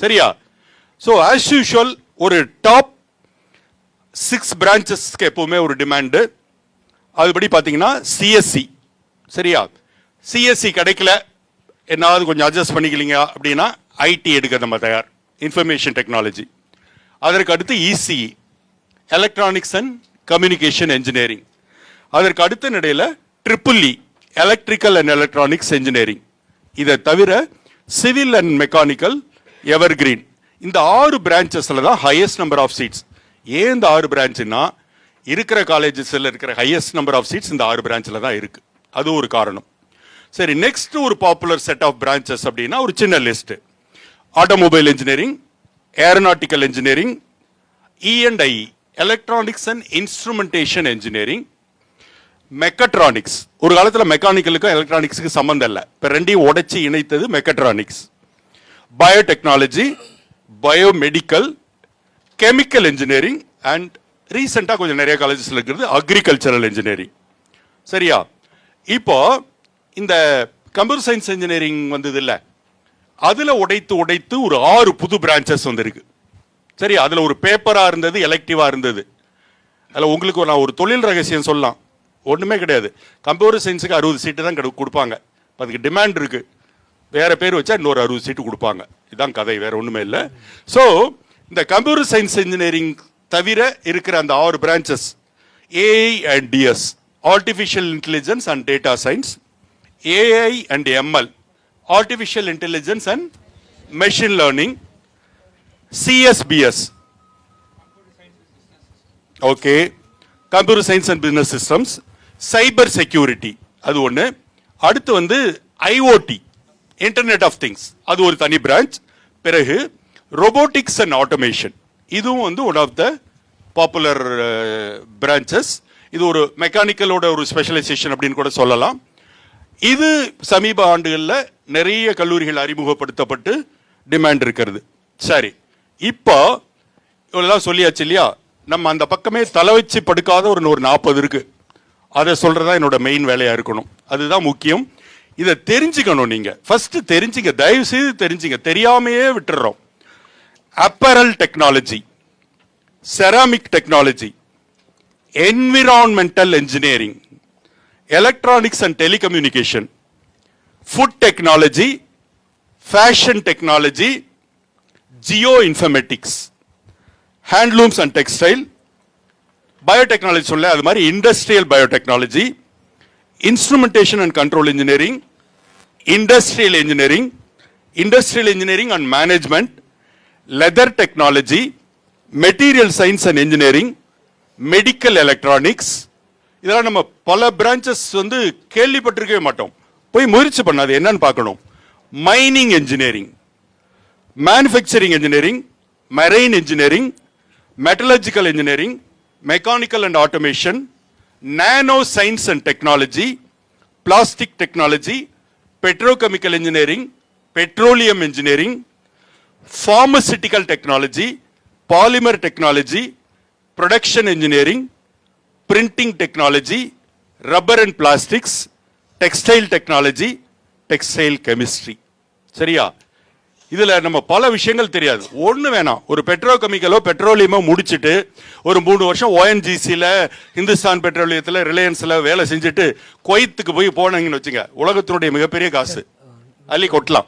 சரியா? So as usual ஒரு top six பிரான்ச்சஸ்க்கு எப்போவுமே ஒரு டிமாண்டு அதுபடி பார்த்தீங்கன்னா சிஎஸ்சி சரியா? சிஎஸ்சி கிடைக்கல. என்னாவது கொஞ்சம் அட்ஜஸ்ட் பண்ணிக்கலீங்க அப்படின்னா ஐடி எடுக்க நம்ம தயார். இன்ஃபர்மேஷன் டெக்னாலஜி அதற்கு அடுத்து ECE electronics and communication engineering அதற்கு அடுத்த நிலையில் triple E electrical and electronics engineering இதை தவிர சிவில் அண்ட் மெக்கானிக்கல் எவர்கிரீன் இந்த ஆறு பிரான்ச்சஸில் தான் ஹையஸ்ட் நம்பர் ஆஃப் சீட்ஸ் ஏன் இந்த ஆறு பிரான்ச்சுன்னா இருக்கிற காலேஜஸில் இருக்கிற ஹையஸ்ட் நம்பர் ஆஃப் சீட்ஸ் இந்த ஆறு பிரான்ச்சில் தான் இருக்குது அது ஒரு காரணம். சரி நெக்ஸ்ட் ஒரு பாப்புலர் செட் ஆஃப் பிரான்ச்சஸ் அப்படின்னா ஒரு சின்ன list automobile engineering aeronautical engineering E and I electronics and instrumentation engineering mechatronics ஒரு காலத்தில் மெக்கானிக்கலுக்கும் எலக்ட்ரானிக்ஸுக்கு சம்மந்தம் இல்லை. இப்போ ரெண்டையும் உடைச்சி இணைத்தது mechatronics biotechnology biomedical chemical engineering and ரீசெண்டாக கொஞ்சம் நிறைய காலேஜஸில் இருக்கிறது அக்ரிகல்ச்சரல் இன்ஜினியரிங் சரியா? இப்போ இந்த கம்ப்யூட்டர் சயின்ஸ் இன்ஜினியரிங் வந்தது இல்லை. அதில் உடைத்து உடைத்து ஒரு ஆறு புது பிரான்ச்சஸ் வந்திருக்கு. சரி அதில் ஒரு பேப்பராக இருந்தது எலெக்டிவா இருந்தது. அதில் உங்களுக்கு ஒரு- நான் ஒரு தொழில் ரகசியம் சொல்லலாம். ஒன்றுமே கிடையாது. கம்ப்யூட்டர் சயின்ஸுக்கு அறுபது சீட்டு தான் கிடை- கொடுப்பாங்க. அதுக்கு டிமாண்ட் இருக்குது வேறு பேர் வச்சா இன்னொரு அறுபது சீட்டு கொடுப்பாங்க. இதுதான் கதை வேறு ஒன்றுமே இல்லை. ஸோ இந்த கம்ப்யூட்டர் சயின்ஸ் இன்ஜினியரிங் தவிர இருக்கிற அந்த ஆறு branches AI and DS artificial intelligence and data science AI and ML artificial intelligence and machine learning CSBS okay computer science and business systems cyber security அது ஒன்று அடுத்து வந்து ஐஓடி இன்டர்நெட் ஆஃப் திங்ஸ் அது ஒரு தனி பிரான்ச் பிறகு robotics and automation இதுவும் வந்து one of the popular branches இது ஒரு மெக்கானிக்கலோட ஒரு ஸ்பெஷலைசேஷன் அப்படின்னு கூட சொல்லலாம். இது சமீப ஆண்டுகளில் நிறைய கல்லூரிகள் அறிமுகப்படுத்தப்பட்டு டிமாண்ட் இருக்கிறது. சரி. இப்போ இவ்வளோதான் சொல்லியாச்சு இல்லையா? நம்ம அந்த பக்கமே தலை வச்சு படுக்காத ஒரு நூறு நாற்பது இருக்குது அதை சொல்றதா என்னோட மெயின் வேலையாக இருக்கணும். அதுதான் முக்கியம். இதை தெரிஞ்சுக்கணும் நீங்க. ஃபர்ஸ்ட் தெரிஞ்சுங்க தயவு செய்து தெரிஞ்சுங்க. தெரியாமையே விட்டுறோம். Apparel technology ceramic technology environmental engineering electronics and telecommunication food technology fashion technology geo informatics handlooms and textile biotechnology சொல்ல அது மாதிரி industrial biotechnology instrumentation and control engineering industrial engineering industrial engineering and management leather technology material science and engineering medical electronics இதெல்லாம் நம்ம பல branches வந்து கேள்விப்பட்டிருக்கவே மாட்டோம். போய் முயற்சி பண்ணாது என்னன்னு பார்க்கணும். Mining engineering manufacturing engineering marine engineering metallurgical engineering mechanical and automation nano science and technology plastic technology petrochemical engineering petroleum engineering pharmaceutical technology polymer technology production engineering printing technology rubber and plastics textile technology textile chemistry சரியா? இதில் நம்ம பல விஷயங்கள் தெரியாது. ஒன்று வேணாம். ஒரு Pedro கெமிக்கலோ பெட்ரோலியமோ முடிச்சுட்டு ஒரு மூணு வருஷம் ஓஎன்ஜிசியில் இந்துஸ்தான் பெட்ரோலியத்தில் ரிலையன்ஸில் வேலை செஞ்சுட்டு குவைத்துக்கு போய் போனீங்கன்னு வச்சுங்க உலகத்தினுடைய மிகப்பெரிய காசு. அள்ளி கொட்டலாம்.